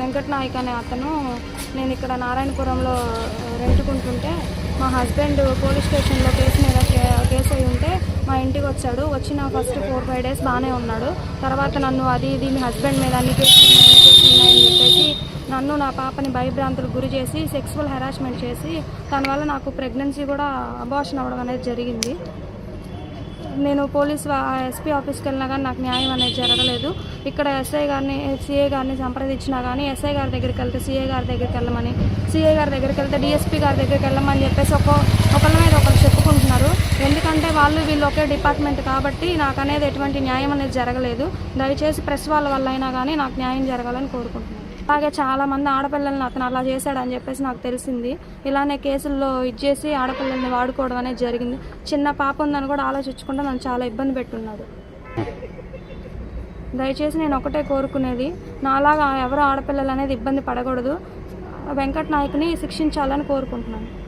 వెంకట్ నాయక్ అనే అతను నేను ఇక్కడ నారాయణపురంలో రెంటుకుంటుంటే మా హస్బెండ్ పోలీస్ స్టేషన్లో కేసు మీద కే- కేసు అయి ఉంటే మా ఇంటికి వచ్చాడు. వచ్చిన ఫస్ట్ ఫోర్ ఫైవ్ డేస్ బాగానే ఉన్నాడు. తర్వాత నన్ను అది ఇది మీ హస్బెండ్ మీద అన్ని అన్ని కేసులు ఉన్నాయని చెప్పేసి నన్ను నా పాపని భయభ్రాంతులకు గురి చేసి సెక్సువల్ హెరాస్మెంట్ చేసి దానివల్ల నాకు ప్రెగ్నెన్సీ కూడా అబార్షన్ అవ్వడం అనేది జరిగింది. నేను పోలీస్ ఎస్పీ ఆఫీస్కి వెళ్ళినా కానీ నాకు న్యాయం అనేది జరగలేదు. ఇక్కడ ఎస్ఐ గారిని సిఐ గారిని సంప్రదించినా కానీ ఎస్ఐ గారి దగ్గరికి వెళ్తే సిఏ గారి దగ్గరికి వెళ్ళమని సిఏ గారి దగ్గరికి వెళ్తే డిఎస్పీ గారి దగ్గరికి వెళ్ళమని చెప్పేసి ఒక ఒకళ్ళ మీద ఒకరు చెప్పుకుంటున్నారు. ఎందుకంటే వాళ్ళు వీళ్ళు ఒకే డిపార్ట్మెంట్ కాబట్టి నాకు అనేది ఎటువంటి న్యాయం అనేది జరగలేదు. దయచేసి ప్రెస్ వాళ్ళ వల్ల అయినా కానీ నాకు న్యాయం జరగాలని కోరుకుంటున్నాను. అలాగే చాలా మంది ఆడపిల్లల్ని అతను అలా చేశాడని చెప్పేసి నాకు తెలిసింది. ఇలానే కేసుల్లో ఇచ్చేసి ఆడపిల్లల్ని వాడుకోవడం అనేది జరిగింది. చిన్న పాప ఉందని కూడా ఆలోచించకుండా నన్ను చాలా ఇబ్బంది పెట్టున్నాడు. దయచేసి నేను ఒకటే కోరుకునేది నాలాగా ఎవరో ఆడపిల్లలు అనేది ఇబ్బంది పడకూడదు. వెంకట్ నాయక్ని శిక్షించాలని కోరుకుంటున్నాను.